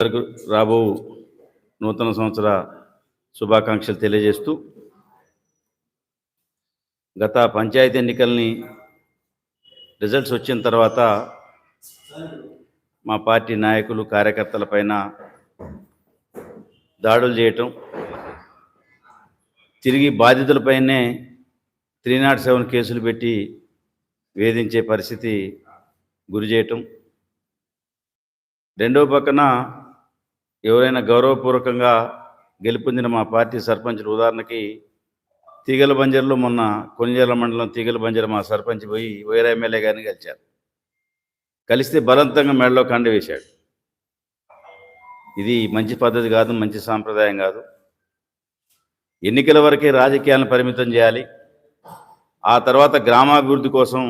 అందరికీ రాబో నూతన సంవత్సర శుభాకాంక్షలు తెలియజేస్తూ గత పంచాయతీ ఎన్నికల్ని రిజల్ట్స్ వచ్చిన తర్వాత మా పార్టీ నాయకులు కార్యకర్తల పైన దాడులు చేయటం తిరిగి బాధితులపైనే త్రీ నాట్ సెవెన్ కేసులు పెట్టి వేధించే పరిస్థితి గురి చేయటం. రెండవ పక్కన ఎవరైనా గౌరవపూర్వకంగా గెలుపొందిన మా పార్టీ సర్పంచులు ఉదాహరణకి తీగల బంజర్లో మొన్న కొనిజేల మండలం తీగల బంజర్ మా సర్పంచ్ పోయి వైరా ఎమ్మెల్యే గారిని గెలిచారు కలిస్తే బలవంతంగా మెడలో కండ వేశాడు. ఇది మంచి పద్ధతి కాదు మంచి సాంప్రదాయం కాదు. ఎన్నికల వరకే రాజకీయాలను పరిమితం చేయాలి. ఆ తర్వాత గ్రామాభివృద్ధి కోసం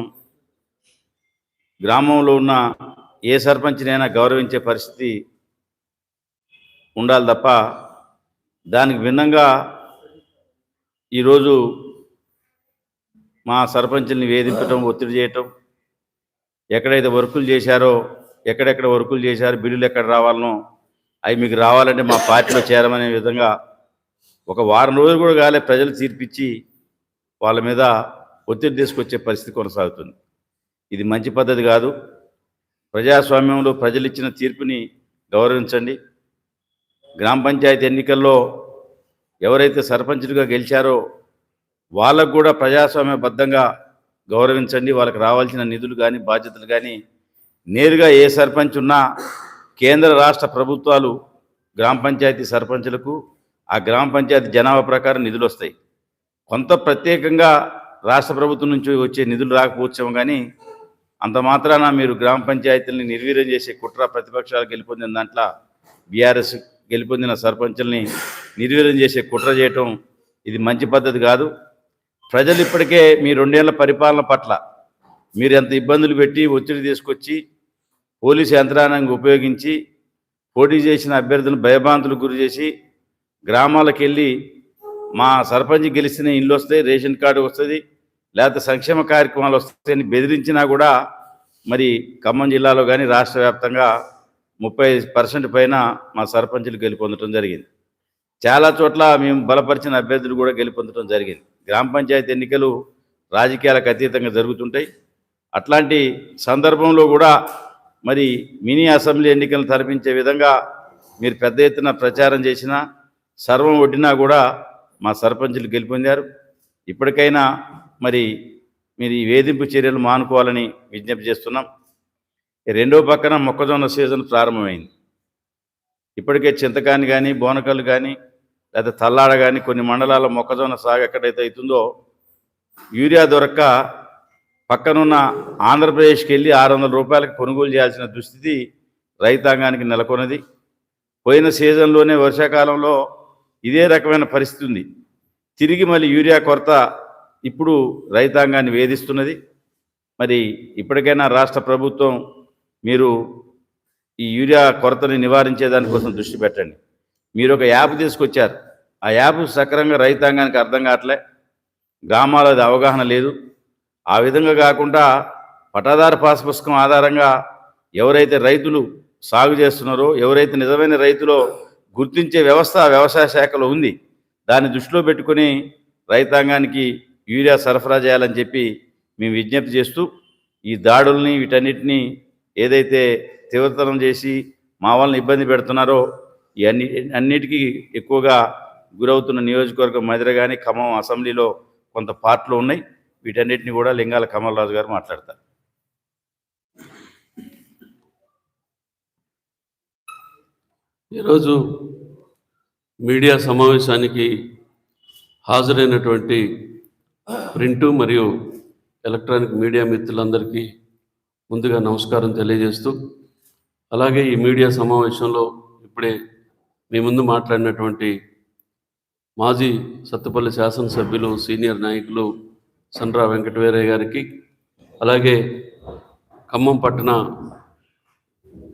గ్రామంలో ఉన్న ఏ సర్పంచ్నైనా గౌరవించే పరిస్థితి ఉండాలి తప్ప దానికి భిన్నంగా ఈరోజు మా సర్పంచుల్ని వేధించటం ఒత్తిడి చేయటం ఎక్కడైతే వర్కులు చేశారో ఎక్కడెక్కడ వర్కులు చేశారో బిల్లులు ఎక్కడ రావాలనో అవి మీకు రావాలంటే మా పార్టీలో చేరమనే విధంగా ఒక వారం రోజులు కూడా కాలే ప్రజలు తీర్పిచ్చి వాళ్ళ మీద ఒత్తిడి తీసుకొచ్చే పరిస్థితి కొనసాగుతుంది. ఇది మంచి పద్ధతి కాదు. ప్రజాస్వామ్యంలో ప్రజలు ఇచ్చిన తీర్పుని గౌరవించండి. గ్రామ పంచాయతీ ఎన్నికల్లో ఎవరైతే సర్పంచులుగా గెలిచారో వాళ్ళకు కూడా ప్రజాస్వామ్యబద్ధంగా గౌరవించండి. వాళ్ళకి రావాల్సిన నిధులు కానీ బాధ్యతలు కానీ నేరుగా ఏ సర్పంచ్ ఉన్నా కేంద్ర రాష్ట్ర ప్రభుత్వాలు గ్రామ పంచాయతీ సర్పంచులకు ఆ గ్రామ పంచాయతీ జనాభా ప్రకారం నిధులు వస్తాయి. కొంత ప్రత్యేకంగా రాష్ట్ర ప్రభుత్వం నుంచి వచ్చే నిధులు రాకపోవచ్చాము కానీ అంత మాత్రాన మీరు గ్రామ పంచాయతీలని నిర్వీర్యం చేసే కుట్ర ప్రతిపక్షాలు గెలుపొందిన దాంట్లో బీఆర్ఎస్ గెలుపొందిన సర్పంచుల్ని నిర్వీర్యం చేసే కుట్ర చేయటం ఇది మంచి పద్ధతి కాదు. ప్రజలు ఇప్పటికే మీ రెండేళ్ళ పరిపాలన పట్ల మీరు ఎంత ఇబ్బందులు పెట్టి ఒత్తిడి తీసుకొచ్చి పోలీసు యంత్రాంగాన్ని ఉపయోగించి పోటీ చేసిన అభ్యర్థులను భయభ్రాంతులకు గురి చేసి గ్రామాలకు వెళ్ళి మా సర్పంచ్ గెలిచిన ఇల్లు వస్తాయి రేషన్ కార్డు వస్తుంది లేకపోతే సంక్షేమ కార్యక్రమాలు వస్తాయని బెదిరించినా కూడా మరి ఖమ్మం జిల్లాలో కానీ రాష్ట్ర వ్యాప్తంగా ముప్పై పర్సెంట్ పైన మా సర్పంచులు గెలుపొందడం జరిగింది. చాలా చోట్ల మేము బలపరిచిన అభ్యర్థులు కూడా గెలుపొందడం జరిగింది. గ్రామ పంచాయతీ ఎన్నికలు రాజకీయాలకు అతీతంగా జరుగుతుంటాయి. అట్లాంటి సందర్భంలో కూడా మరి మినీ అసెంబ్లీ ఎన్నికలను తరపించే విధంగా మీరు పెద్ద ఎత్తున ప్రచారం చేసినా సర్వం ఒడ్డినా కూడా మా సర్పంచులు గెలుపొందారు. ఇప్పటికైనా మరి మీరు ఈ వేధింపు చర్యలు మానుకోవాలని విజ్ఞప్తి చేస్తున్నాం. రెండో పక్కన మొక్కజొన్న సీజన్ ప్రారంభమైంది. ఇప్పటికే చింతకాని కానీ బోనకల్లు కానీ లేదా తల్లాడ కానీ కొన్ని మండలాల మొక్కజొన్న సాగు ఎక్కడైతే అవుతుందో యూరియా దొరక్క పక్కనున్న ఆంధ్రప్రదేశ్కి వెళ్ళి ఆరు వందల రూపాయలకు కొనుగోలు చేయాల్సిన దుస్థితి రైతాంగానికి నెలకొన్నది. పోయిన సీజన్లోనే వర్షాకాలంలో ఇదే రకమైన పరిస్థితి ఉంది. తిరిగి మళ్ళీ యూరియా కొరత ఇప్పుడు రైతాంగాన్ని వేధిస్తున్నది. మరి ఇప్పటికైనా రాష్ట్ర ప్రభుత్వం మీరు ఈ యూరియా కొరతని నివారించే దానికోసం దృష్టి పెట్టండి. మీరు ఒక యాప్ తీసుకొచ్చారు. ఆ యాప్ సక్రంగా రైతాంగానికి అర్థం కావట్లే. గ్రామాల అవగాహన లేదు. ఆ విధంగా కాకుండా పటాదారు పాస్ పుస్తకం ఆధారంగా ఎవరైతే రైతులు సాగు చేస్తున్నారో ఎవరైతే నిజమైన రైతులో గుర్తించే వ్యవస్థ వ్యవసాయ శాఖలో ఉంది దాన్ని దృష్టిలో పెట్టుకొని రైతాంగానికి యూరియా సరఫరా చేయాలని చెప్పి మేము విజ్ఞప్తి చేస్తూ ఈ దాడుల్ని వీటన్నిటిని ఏదైతే తీవ్రతరం చేసి మా వాళ్ళని ఇబ్బంది పెడుతున్నారో ఈ అన్ని అన్నిటికీ ఎక్కువగా గురవుతున్న నియోజకవర్గం మధిర కానీ ఖమ్మం అసెంబ్లీలో కొంత పార్ట్లు ఉన్నాయి. వీటన్నిటిని కూడా లింగాల కమలరాజు గారు మాట్లాడతారు. ఈరోజు మీడియా సమావేశానికి హాజరైనటువంటి ప్రింటు మరియు ఎలక్ట్రానిక్ మీడియా మిత్రులందరికీ ముందుగా నమస్కారం తెలియజేస్తూ అలాగే ఈ మీడియా సమావేశంలో ఇప్పుడే మీ ముందు మాట్లాడినటువంటి మాజీ సత్తుపల్లి శాసనసభ్యులు సీనియర్ నాయకులు సండ్రా వెంకటవీరయ్య గారికి అలాగే ఖమ్మం పట్టణ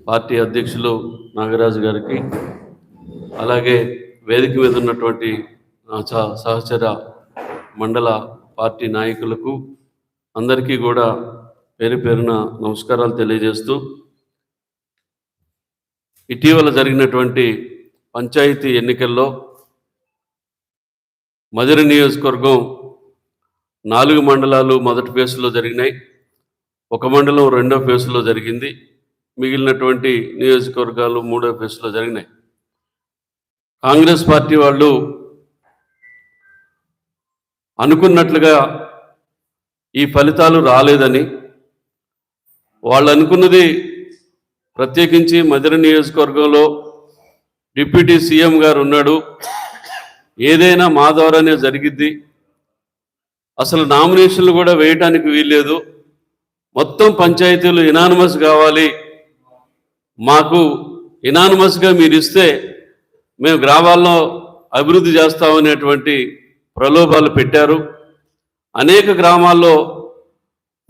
పార్టీ అధ్యక్షులు నాగరాజు గారికి అలాగే వేదిక మీద ఉన్నటువంటి సహచర మండల పార్టీ నాయకులకు అందరికీ కూడా పేరు పేరున నమస్కారాలు తెలియజేస్తూ ఇటీవల జరిగినటువంటి పంచాయతీ ఎన్నికల్లో మధుర నియోజకవర్గం నాలుగు మండలాలు మొదటి ఫేజ్లో జరిగినాయి. ఒక మండలం రెండో ఫేజ్లో జరిగింది. మిగిలినటువంటి నియోజకవర్గాలు మూడో ఫేజ్లో జరిగినాయి. కాంగ్రెస్ పార్టీ వాళ్ళు అనుకున్నట్లుగా ఈ ఫలితాలు రాలేదని వాళ్ళు అనుకున్నది ప్రత్యేకించి మధుర నియోజకవర్గంలో డిప్యూటీ సీఎం గారు ఉన్నాడు. ఏదైనా మా ద్వారానే జరిగిద్ది. అసలు నామినేషన్లు కూడా వేయటానికి వీల్లేదు. మొత్తం పంచాయతీలు ఇనానమస్ కావాలి. మాకు ఇనానమస్గా మీరు ఇస్తే మేము గ్రామాల్లో అభివృద్ధి చేస్తామనేటువంటి ప్రలోభాలు పెట్టారు. అనేక గ్రామాల్లో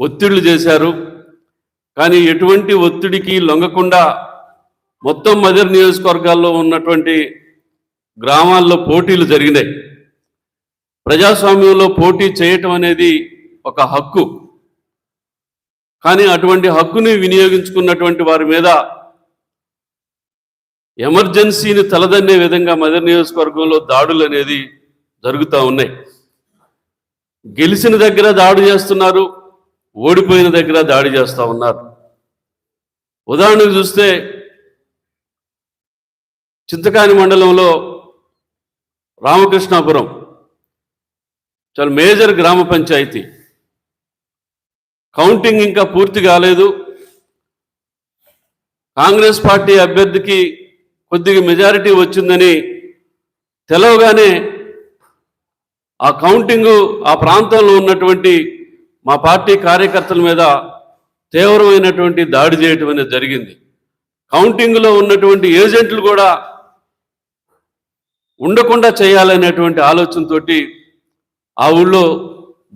ఒత్తిళ్ళు చేశారు. కానీ ఎటువంటి ఒత్తిడికి లొంగకుండా మొత్తం మదర్ నియోజకవర్గాల్లో ఉన్నటువంటి గ్రామాల్లో పోటీలు జరిగినాయి. ప్రజాస్వామ్యంలో పోటీ చేయటం అనేది ఒక హక్కు. కానీ అటువంటి హక్కుని వినియోగించుకున్నటువంటి వారి మీద ఎమర్జెన్సీని తలదన్నే విధంగా మదర్ నియోజకవర్గంలో దాడులు అనేది జరుగుతూ ఉన్నాయి. గెలిచిన దగ్గర దాడి చేస్తున్నారు. ఓడిపోయిన దగ్గర దాడి చేస్తూ ఉన్నారు. ఉదాహరణకు చూస్తే చింతకాని మండలంలో రామకృష్ణాపురం చాలా మేజర్ గ్రామ పంచాయతీ. కౌంటింగ్ ఇంకా పూర్తి కాలేదు. కాంగ్రెస్ పార్టీ అభ్యర్థికి కొద్దిగా మెజారిటీ వచ్చిందని తెలవగానే ఆ కౌంటింగు ఆ ప్రాంతంలో ఉన్నటువంటి మా పార్టీ కార్యకర్తల మీద తీవ్రమైనటువంటి దాడి చేయటం అనేది జరిగింది. కౌంటింగ్లో ఉన్నటువంటి ఏజెంట్లు కూడా ఉండకుండా చేయాలనేటువంటి ఆలోచనతో ఆ ఊళ్ళో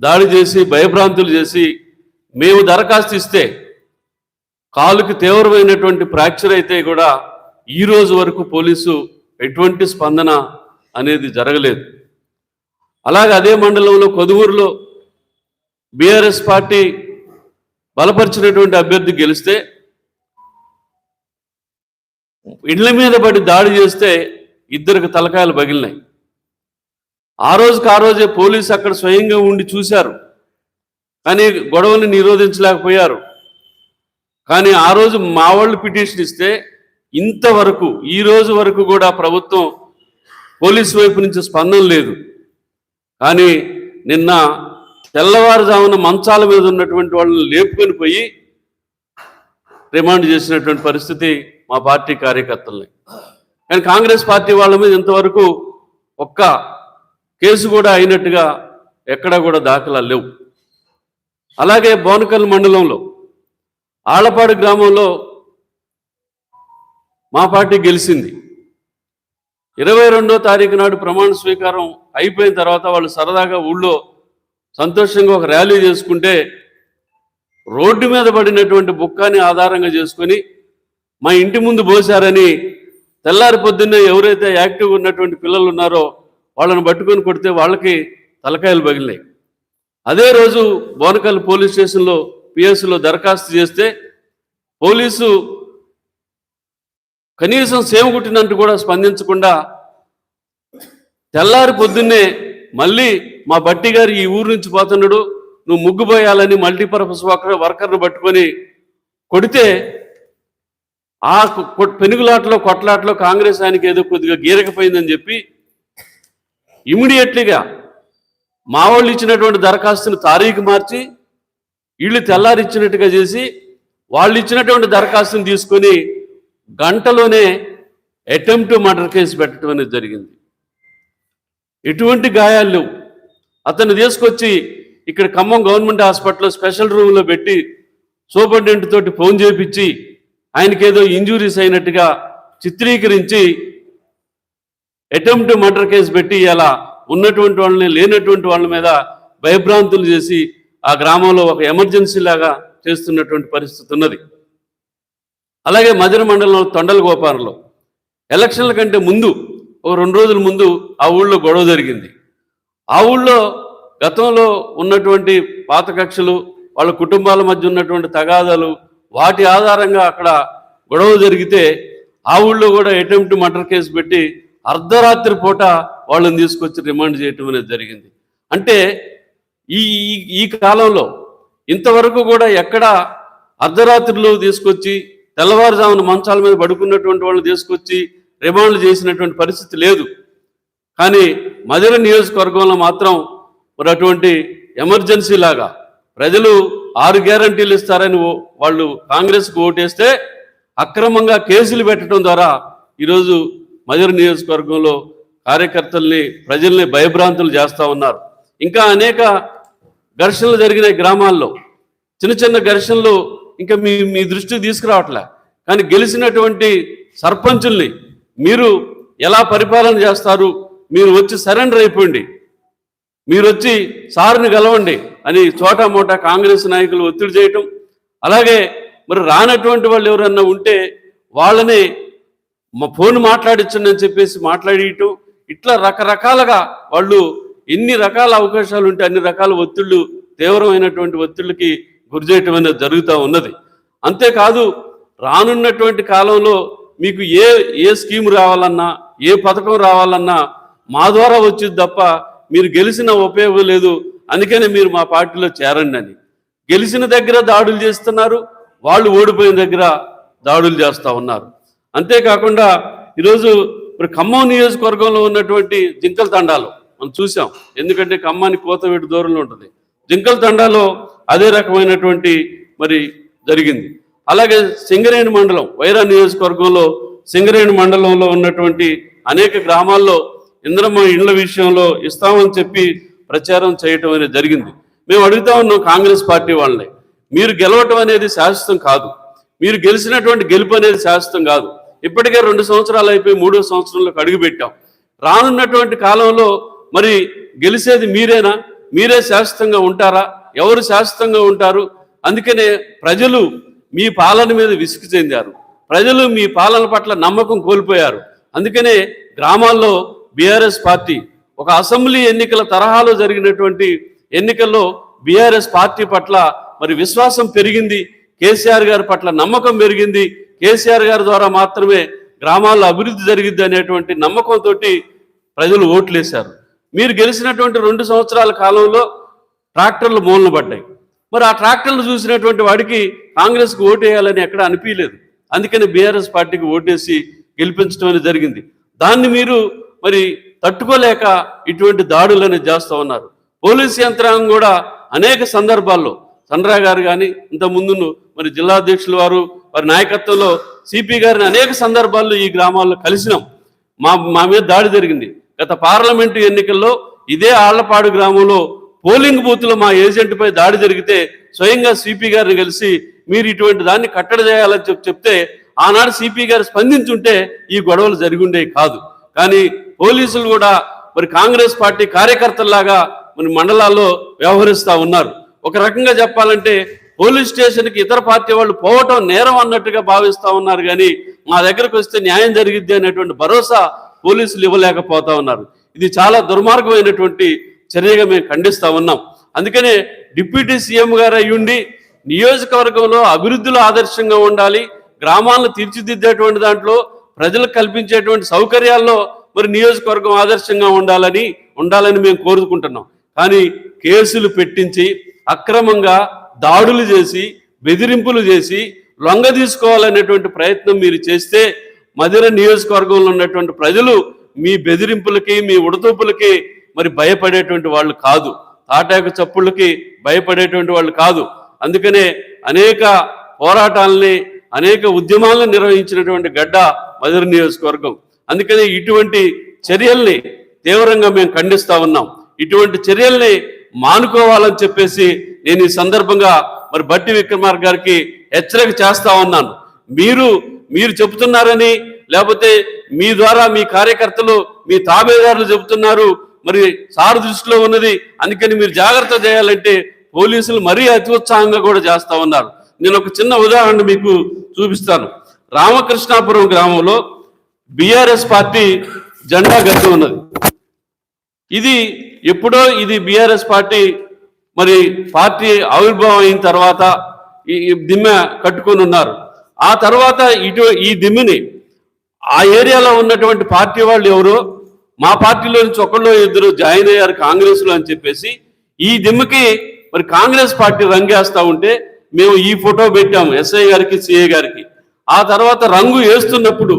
దాడి చేసి భయభ్రాంతులు చేసి మేము దరఖాస్తు ఇస్తే కాలుకి తీవ్రమైనటువంటి ఫ్రాక్చర్ అయితే కూడా ఈ రోజు వరకు పోలీసు ఎటువంటి స్పందన అనేది జరగలేదు. అలాగే అదే మండలంలో కొదువూరులో బీఆర్ఎస్ పార్టీ బలపరిచినటువంటి అభ్యర్థి గెలిస్తే ఇండ్ల మీద పడి దాడి చేస్తే ఇద్దరికి తలకాయలు పగిలినాయి. ఆ రోజుకి ఆ రోజే పోలీసు అక్కడ స్వయంగా ఉండి చూశారు. కానీ గొడవని నిరోధించలేకపోయారు. కానీ ఆ రోజు మా వాళ్ళు పిటిషన్ ఇస్తే ఇంతవరకు ఈ రోజు వరకు కూడా ప్రభుత్వం పోలీసు వైపు నుంచి స్పందన లేదు. కానీ నిన్న తెల్లవారుజామున మంచాల మీద ఉన్నటువంటి వాళ్ళని లేపుకొని పోయి రిమాండ్ చేసినటువంటి పరిస్థితి మా పార్టీ కార్యకర్తల్ని. కానీ కాంగ్రెస్ పార్టీ వాళ్ళ మీద ఇంతవరకు ఒక్క కేసు కూడా అయినట్టుగా ఎక్కడా కూడా దాఖలా లేవు. అలాగే బోనకల్ మండలంలో ఆళ్ళపాడు గ్రామంలో మా పార్టీ గెలిచింది. ఇరవై రెండో తారీఖు నాడు ప్రమాణ స్వీకారం అయిపోయిన తర్వాత వాళ్ళు సరదాగా ఊళ్ళో సంతోషంగా ఒక ర్యాలీ చేసుకుంటే రోడ్డు మీద పడినటువంటి బుక్కాని ఆధారంగా చేసుకొని మా ఇంటి ముందు పోసారని తెల్లారి పొద్దున్నే ఎవరైతే యాక్టివ్గా ఉన్నటువంటి పిల్లలు ఉన్నారో వాళ్ళని పట్టుకొని కొడితే వాళ్ళకి తలకాయలు పగిలినాయి. అదే రోజు బోనకల్ పోలీస్ స్టేషన్లో పిఎస్లో దరఖాస్తు చేస్తే పోలీసు కనీసం సేవకుట్టినట్టు కూడా స్పందించకుండా తెల్లారి పొద్దున్నే మళ్ళీ మా బట్టి గారు ఈ ఊరు నుంచి పోతున్నాడు. నువ్వు ముగ్గుపోయాలని మల్టీపర్పస్ వర్కర్ వర్కర్ను పట్టుకొని కొడితే ఆ పెనుగులాటలో కొట్లాటలో కాంగ్రెస్ ఆయనకి ఏదో కొద్దిగా గీరకపోయిందని చెప్పి ఇమీడియట్లీగా మా వాళ్ళు ఇచ్చినటువంటి దరఖాస్తుని తారీఖు మార్చి వీళ్ళు తెల్లారిచ్చినట్టుగా చేసి వాళ్ళు ఇచ్చినటువంటి దరఖాస్తుని తీసుకొని గంటలోనే అటెంప్ట్ మర్డర్ కేసు పెట్టడం అనేది జరిగింది. ఎటువంటి గాయాలు లేవు. అతన్ని తీసుకొచ్చి ఇక్కడ ఖమ్మం గవర్నమెంట్ హాస్పిటల్లో స్పెషల్ రూమ్లో పెట్టి సూపరింటెండెంట్ తోటి ఫోన్ చేపించి ఆయనకేదో ఇంజురీస్ అయినట్టుగా చిత్రీకరించి అటెంప్ట్ మర్డర్ కేసు పెట్టి అలా ఉన్నటువంటి వాళ్ళని లేనటువంటి వాళ్ళ మీద భయభ్రాంతులు చేసి ఆ గ్రామంలో ఒక ఎమర్జెన్సీ లాగా చేస్తున్నటువంటి పరిస్థితి ఉన్నది. అలాగే మధుర మండలంలో తొండల గోపారంలో ఎలక్షన్ల కంటే ముందు ఓ రెండు రోజుల ముందు ఆ ఊళ్ళో గొడవ జరిగింది. ఆ ఊళ్ళో గతంలో ఉన్నటువంటి పాత కక్షలు వాళ్ళ కుటుంబాల మధ్య ఉన్నటువంటి తగాదాలు వాటి ఆధారంగా అక్కడ గొడవ జరిగితే ఆ ఊళ్ళో కూడా అటెంప్ట్ మర్డర్ కేసు పెట్టి అర్ధరాత్రి పూట వాళ్ళని తీసుకొచ్చి రిమాండ్ చేయటం అనేది జరిగింది. అంటే ఈ ఈ- కాలంలో ఇంతవరకు కూడా ఎక్కడ అర్ధరాత్రిలో తీసుకొచ్చి తెల్లవారుజామున మంచాల మీద పడుకున్నటువంటి వాళ్ళు తీసుకొచ్చి రిమాండ్లు చేసినటువంటి పరిస్థితి లేదు. కానీ మధుర నియోజకవర్గంలో మాత్రం మరి అటువంటి ఎమర్జెన్సీ లాగా ప్రజలు ఆరు గ్యారంటీలు ఇస్తారని వాళ్ళు కాంగ్రెస్కు ఓటేస్తే అక్రమంగా కేసులు పెట్టడం ద్వారా ఈరోజు మధుర నియోజకవర్గంలో కార్యకర్తల్ని ప్రజల్ని భయభ్రాంతులు చేస్తూ ఉన్నారు. ఇంకా అనేక ఘర్షణలు జరిగిన గ్రామాల్లో. చిన్న చిన్న ఘర్షణలు ఇంకా మీ మీ దృష్టికి తీసుకురావట్లే. కానీ గెలిచినటువంటి సర్పంచుల్ని మీరు ఎలా పరిపాలన చేస్తారు? మీరు వచ్చి సరెండర్ అయిపోండి. మీరు వచ్చి సార్ని గెలవండి అని చోటా మోటా కాంగ్రెస్ నాయకులు ఒత్తిడి చేయటం. అలాగే మరి రానటువంటి వాళ్ళు ఎవరన్నా ఉంటే వాళ్ళని మా ఫోన్ మాట్లాడించండి అని చెప్పేసి మాట్లాడియటం ఇట్లా రకరకాలుగా వాళ్ళు ఎన్ని రకాల అవకాశాలు ఉంటే అన్ని రకాల ఒత్తిళ్ళు తీవ్రమైనటువంటి ఒత్తిళ్ళకి గురి చేయటం అనేది జరుగుతూ ఉన్నది. అంతేకాదు రానున్నటువంటి కాలంలో మీకు ఏ ఏ స్కీమ్ రావాలన్నా ఏ పథకం రావాలన్నా మా ద్వారా వచ్చింది తప్ప మీరు గెలిచిన ఉపయోగం లేదు. అందుకనే మీరు మా పార్టీలో చేరండి అని. గెలిచిన దగ్గర దాడులు చేస్తున్నారు. వాళ్ళు ఓడిపోయిన దగ్గర దాడులు చేస్తూ ఉన్నారు. అంతేకాకుండా ఈరోజు ఇప్పుడు ఖమ్మం నియోజకవర్గంలో ఉన్నటువంటి జింకల తండాలు మనం చూసాం. ఎందుకంటే ఖమ్మానికి కోతవేటు దూరంలో ఉంటుంది. జింకల తండాలో అదే రకమైనటువంటి మరి జరిగింది. అలాగే సింగరేణి మండలం వైరా నియోజకవర్గంలో సింగరేణి మండలంలో ఉన్నటువంటి అనేక గ్రామాల్లో ఇంద్రమ్మ ఇండ్ల విషయంలో ఇస్తామని చెప్పి ప్రచారం చేయటం అనేది జరిగింది. మేము అడుగుతా ఉన్నాం కాంగ్రెస్ పార్టీ వాళ్ళని మీరు గెలవటం అనేది శాశ్వతం కాదు. మీరు గెలిచినటువంటి గెలుపు అనేది శాశ్వతం కాదు. ఇప్పటికే రెండు సంవత్సరాలు అయిపోయి మూడో సంవత్సరంలోకి అడుగుపెట్టాం రానున్నటువంటి కాలంలో మరి గెలిచేది మీరేనా? మీరే శాశ్వతంగా ఉంటారా? ఎవరు శాశ్వతంగా ఉంటారు? అందుకనే ప్రజలు మీ పాలన మీద విసుగు చెందారు. ప్రజలు మీ పాలన పట్ల నమ్మకం కోల్పోయారు. అందుకనే గ్రామాల్లో బీఆర్ఎస్ పార్టీ. ఒక అసెంబ్లీ ఎన్నికల తరహాలో జరిగినటువంటి ఎన్నికల్లో బీఆర్ఎస్ పార్టీ పట్ల మరి విశ్వాసం పెరిగింది. కేసీఆర్ గారి పట్ల నమ్మకం పెరిగింది. కేసీఆర్ గారి ద్వారా మాత్రమే గ్రామాల్లో అభివృద్ధి జరిగిద్ది అనేటువంటి నమ్మకంతో ప్రజలు ఓట్లేశారు. మీరు గెలిచినటువంటి రెండు సంవత్సరాల కాలంలో ట్రాక్టర్లు మూలన పడ్డాయి. మరి ఆ ట్రాక్టర్లు చూసినటువంటి వాడికి కాంగ్రెస్కి ఓటేయాలని ఎక్కడ అనిపించలేదు. అందుకని బీఆర్ఎస్ పార్టీకి ఓటేసి గెలిపించడం అనేది జరిగింది. దాన్ని మీరు మరి తట్టుకోలేక ఇటువంటి దాడులను చేస్తూ ఉన్నారు. పోలీస్ యంత్రాంగం కూడా అనేక సందర్భాల్లో చంద్ర గారు కానీ ఇంత ముందును మరి జిల్లాధ్యక్షులు వారు వారి నాయకత్వంలో సిపి గారిని అనేక సందర్భాల్లో ఈ గ్రామాల్లో కలిసినాం. మా మా మీద దాడి జరిగింది. గత పార్లమెంటు ఎన్నికల్లో ఇదే ఆళ్ళపాడు గ్రామంలో పోలింగ్ బూత్లో మా ఏజెంట్పై దాడి జరిగితే స్వయంగా సిపి గారిని కలిసి మీరు ఇటువంటి దాన్ని కట్టడి చేయాలని చెప్తే ఆనాడు సిపి గారు స్పందించుంటే ఈ గొడవలు జరిగి ఉండేవి కాదు. కానీ పోలీసులు కూడా మరి కాంగ్రెస్ పార్టీ కార్యకర్తల్లాగా మరి మండలాల్లో వ్యవహరిస్తూ ఉన్నారు. ఒక రకంగా చెప్పాలంటే పోలీస్ స్టేషన్కి ఇతర పార్టీ వాళ్ళు పోవటం నేరం అన్నట్టుగా భావిస్తూ ఉన్నారు కానీ మా దగ్గరకు వస్తే న్యాయం జరిగిద్ది అనేటువంటి భరోసా పోలీసులు ఇవ్వలేకపోతా ఉన్నారు. ఇది చాలా దుర్మార్గమైనటువంటి చర్యగా మేము ఖండిస్తూ ఉన్నాం. అందుకనే డిప్యూటీ సీఎం గారు అయ్యుండి నియోజకవర్గంలో అభివృద్ధిలో ఆదర్శంగా ఉండాలి గ్రామాలను తీర్చిదిద్దేటువంటి దాంట్లో ప్రజలకు కల్పించేటువంటి సౌకర్యాల్లో మరి నియోజకవర్గం ఆదర్శంగా ఉండాలని ఉండాలని మేము కోరుకుంటున్నాం. కానీ కేసులు పెట్టించి అక్రమంగా దాడులు చేసి బెదిరింపులు చేసి లొంగ తీసుకోవాలనేటువంటి ప్రయత్నం మీరు చేస్తే మధుర నియోజకవర్గంలో ఉన్నటువంటి ప్రజలు మీ బెదిరింపులకి మీ ఉడతూపులకి మరి భయపడేటువంటి వాళ్ళు కాదు. తాటాకు చప్పుళ్ళకి భయపడేటువంటి వాళ్ళు కాదు. అందుకనే అనేక పోరాటాలని అనేక ఉద్యమాలను నిర్వహించినటువంటి గడ్డ మధుర నియోజకవర్గం. అందుకనే ఇటువంటి చర్యల్ని తీవ్రంగా మేము ఖండిస్తా ఉన్నాం. ఇటువంటి చర్యల్ని మానుకోవాలని చెప్పేసి నేను ఈ సందర్భంగా మరి బట్టి విక్రమార్క గారికి హెచ్చరిక చేస్తా ఉన్నాను. మీరు మీరు చెబుతున్నారని లేకపోతే మీ ద్వారా మీ కార్యకర్తలు మీ తాబేదారులు చెబుతున్నారు మరి సార్ దృష్టిలో ఉన్నది అందుకని మీరు జాగ్రత్త చేయాలంటే పోలీసులు మరీ అతి ఉత్సాహంగా కూడా చేస్తా ఉన్నారు. నేను ఒక చిన్న ఉదాహరణ మీకు చూపిస్తాను. రామకృష్ణాపురం గ్రామంలో బీఆర్ఎస్ పార్టీ జెండా గట్టి ఉన్నది. ఇది ఎప్పుడో ఇది బీఆర్ఎస్ పార్టీ మరి పార్టీ ఆవిర్భావం అయిన తర్వాత ఈ దిమ్మె కట్టుకొని ఉన్నారు. ఆ తర్వాత ఇటు ఈ దిమ్మిని ఆ ఏరియాలో ఉన్నటువంటి పార్టీ వాళ్ళు ఎవరు మా పార్టీలో నుంచి ఒకళ్ళు ఇద్దరు జాయిన్ అయ్యారు కాంగ్రెస్లో అని చెప్పేసి ఈ దిమ్మకి మరి కాంగ్రెస్ పార్టీ రంగేస్తూ ఉంటే మేము ఈ ఫోటో పెట్టాము ఎస్ఐ గారికి సిఐ గారికి. ఆ తర్వాత రంగు వేస్తున్నప్పుడు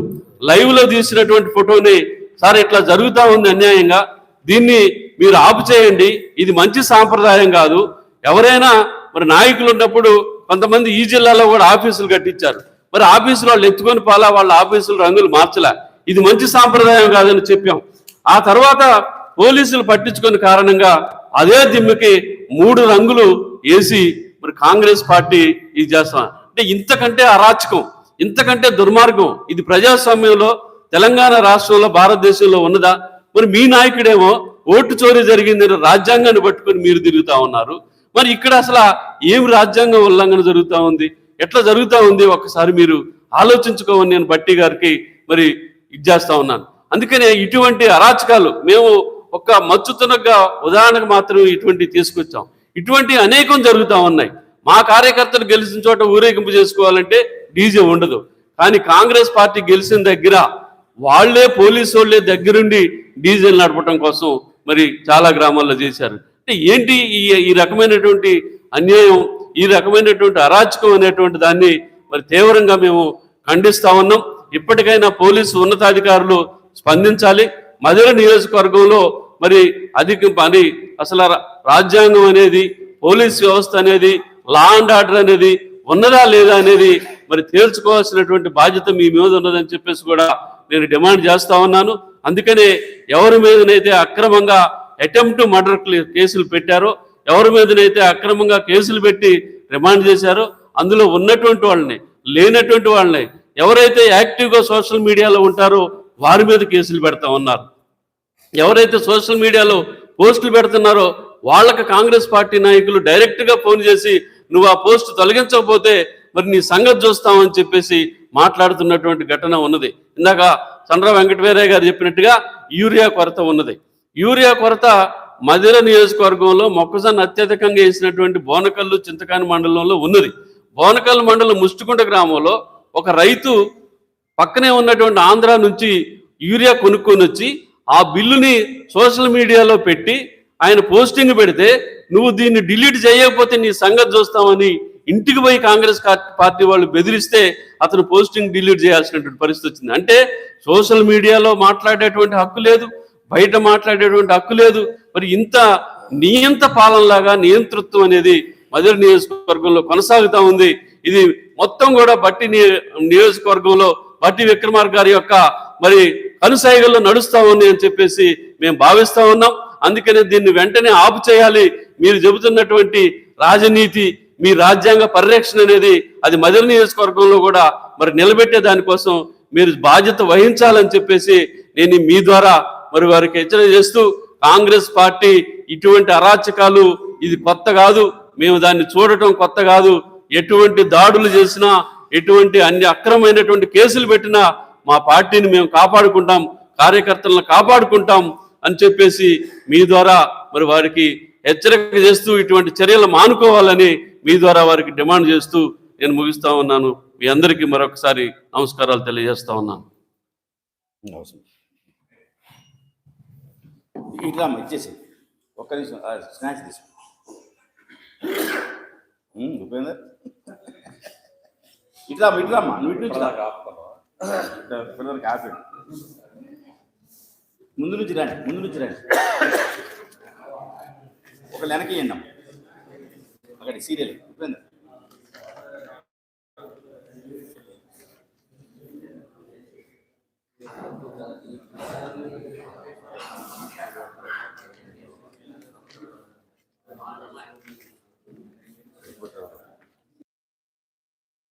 లైవ్లో తీసినటువంటి ఫోటోని సార్ ఇట్లా జరుగుతూ ఉంది అన్యాయంగా దీన్ని మీరు ఆపు చేయండి ఇది మంచి సాంప్రదాయం కాదు. ఎవరైనా మరి నాయకులు ఉన్నప్పుడు కొంతమంది ఈ జిల్లాలో కూడా ఆఫీసులు కట్టించారు. మరి ఆఫీసులు వాళ్ళు ఎత్తుకొని పోలా వాళ్ళ ఆఫీసులు రంగులు మార్చలే? ఇది మంచి సాంప్రదాయం కాదని చెప్పాం. ఆ తర్వాత పోలీసులు పట్టించుకుని కారణంగా అదే దిమ్మకి మూడు రంగులు వేసి మరి కాంగ్రెస్ పార్టీ ఇది చేస్తాం. అంటే ఇంతకంటే అరాచకం. ఇంతకంటే దుర్మార్గం. ఇది ప్రజాస్వామ్యంలో తెలంగాణ రాష్ట్రంలో భారతదేశంలో ఉన్నదా? మరి మీ నాయకుడేమో ఓటు చోరీ జరిగిందని రాజ్యాంగాన్ని పట్టుకొని మీరు తిరుగుతా ఉన్నారు. మరి ఇక్కడ అసలు ఏం రాజ్యాంగం ఉల్లంఘన జరుగుతూ ఉంది? ఎట్లా జరుగుతూ ఉంది? ఒక్కసారి మీరు ఆలోచించుకోమని నేను బట్టి గారికి మరి ఇది చేస్తా ఉన్నాను. అందుకనే ఇటువంటి అరాచకాలు మేము ఒక మచ్చుతునగా ఉదాహరణకు మాత్రం ఇటువంటి తీసుకొచ్చాం. ఇటువంటి అనేకం జరుగుతూ ఉన్నాయి. మా కార్యకర్తలు గెలిచిన చోట ఊరేగింపు చేసుకోవాలంటే డీజే ఉండదు. కానీ కాంగ్రెస్ పార్టీ గెలిచిన దగ్గర వాళ్ళే పోలీసు వాళ్ళే దగ్గరుండి డీజిల్ నడపడం కోసం మరి చాలా గ్రామాల్లో చేశారు. అంటే ఏంటి ఈ ఈ రకమైనటువంటి అన్యాయం ఈ రకమైనటువంటి అరాచకం అనేటువంటి దాన్ని మరి తీవ్రంగా మేము ఖండిస్తా ఉన్నాం. ఇప్పటికైనా పోలీసు ఉన్నతాధికారులు స్పందించాలి. మధుర నియోజకవర్గంలో మరి అధిక మరి అసలు రాజ్యాంగం అనేది పోలీస్ వ్యవస్థ అనేది లా అండ్ ఆర్డర్ అనేది ఉన్నదా లేదా అనేది మరి తేల్చుకోవాల్సినటువంటి బాధ్యత మీ మీద ఉన్నదని చెప్పేసి కూడా నేను డిమాండ్ చేస్తా ఉన్నాను. అందుకనే ఎవరి మీదనైతే అక్రమంగా అటెంప్ట్ మర్డర్ కేసులు పెట్టారో ఎవరి మీదనైతే అక్రమంగా కేసులు పెట్టి రిమాండ్ చేశారో అందులో ఉన్నటువంటి వాళ్ళని లేనటువంటి వాళ్ళని ఎవరైతే యాక్టివ్గా సోషల్ మీడియాలో ఉంటారో వారి మీద కేసులు పెడతా ఉన్నారు. ఎవరైతే సోషల్ మీడియాలో పోస్టులు పెడుతున్నారో వాళ్ళకి కాంగ్రెస్ పార్టీ నాయకులు డైరెక్ట్గా ఫోన్ చేసి నువ్వు ఆ పోస్ట్ తొలగించకపోతే మరి నీ సంగతి చూస్తామని చెప్పేసి మాట్లాడుతున్నటువంటి ఘటన ఉన్నది. ఇందాక చంద్ర వెంకటవీరయ్య గారు చెప్పినట్టుగా యూరియా కొరత ఉన్నది. యూరియా కొరత మధిర నియోజకవర్గంలో మొక్కజొన్న అత్యధికంగా వేసినటువంటి బోనకల్లు చింతకాని మండలంలో ఉన్నది. బోనకల్లు మండలం ముష్టికుంట గ్రామంలో ఒక రైతు పక్కనే ఉన్నటువంటి ఆంధ్ర నుంచి యూరియా కొనుక్కొని వచ్చి ఆ బిల్లుని సోషల్ మీడియాలో పెట్టి ఆయన పోస్టింగ్ పెడితే నువ్వు దీన్ని డిలీట్ చేయకపోతే నీ సంగతి చూస్తామని ఇంటికి పోయి కాంగ్రెస్ పార్టీ వాళ్ళు బెదిరిస్తే అతను పోస్టింగ్ డిలీట్ చేయాల్సినటువంటి పరిస్థితి వచ్చింది. అంటే సోషల్ మీడియాలో మాట్లాడేటువంటి హక్కు లేదు బయట మాట్లాడేటువంటి హక్కు లేదు. మరి ఇంత నియంత పాలనలాగా నియంతృత్వం అనేది మధుర నియోజకవర్గంలో కొనసాగుతూ ఉంది. ఇది మొత్తం కూడా బట్టి నియోజకవర్గంలో బట్టి విక్రమార్ గారి యొక్క మరి కనుసాయిగల్లో నడుస్తా ఉంది అని చెప్పేసి మేము భావిస్తా ఉన్నాం. అందుకనే దీన్ని వెంటనే ఆపు చేయాలి. మీరు చెబుతున్నటువంటి రాజనీతి మీ రాజ్యాంగ పరిరక్షణ అనేది అది మధుర నియోజకవర్గంలో కూడా మరి నిలబెట్టే దానికోసం మీరు బాధ్యత వహించాలని చెప్పేసి నేను మీ ద్వారా మరి వారికి హెచ్చరిక చేస్తూ కాంగ్రెస్ పార్టీ ఇటువంటి అరాచకాలు ఇది కొత్త కాదు మేము దాన్ని చూడటం కొత్త కాదు ఎటువంటి దాడులు చేసినా ఎటువంటి అన్ని అక్రమైనటువంటి కేసులు పెట్టినా మా పార్టీని మేము కాపాడుకుంటాం కార్యకర్తలను కాపాడుకుంటాం అని చెప్పేసి మీ ద్వారా మరి వారికి హెచ్చరిక చేస్తూ ఇటువంటి చర్యలు మానుకోవాలని మీ ద్వారా వారికి డిమాండ్ చేస్తూ నేను ముగిస్తా ఉన్నాను. మీ అందరికీ మరొకసారి నమస్కారాలు తెలియజేస్తా ఉన్నాను. అవసరం ఇట్లా అమ్మ ఇచ్చేసి ఒక్క నిమిషం స్నాక్స్ తీసుకో. ఉపేందర్. ఇట్లా నువ్వు ఇటు నుంచి పిల్లలకి ఆపండి ముందు నుంచి రండి ముందు నుంచి రండి. ఒక వెనక Magari, sírele, comprende. Gracias.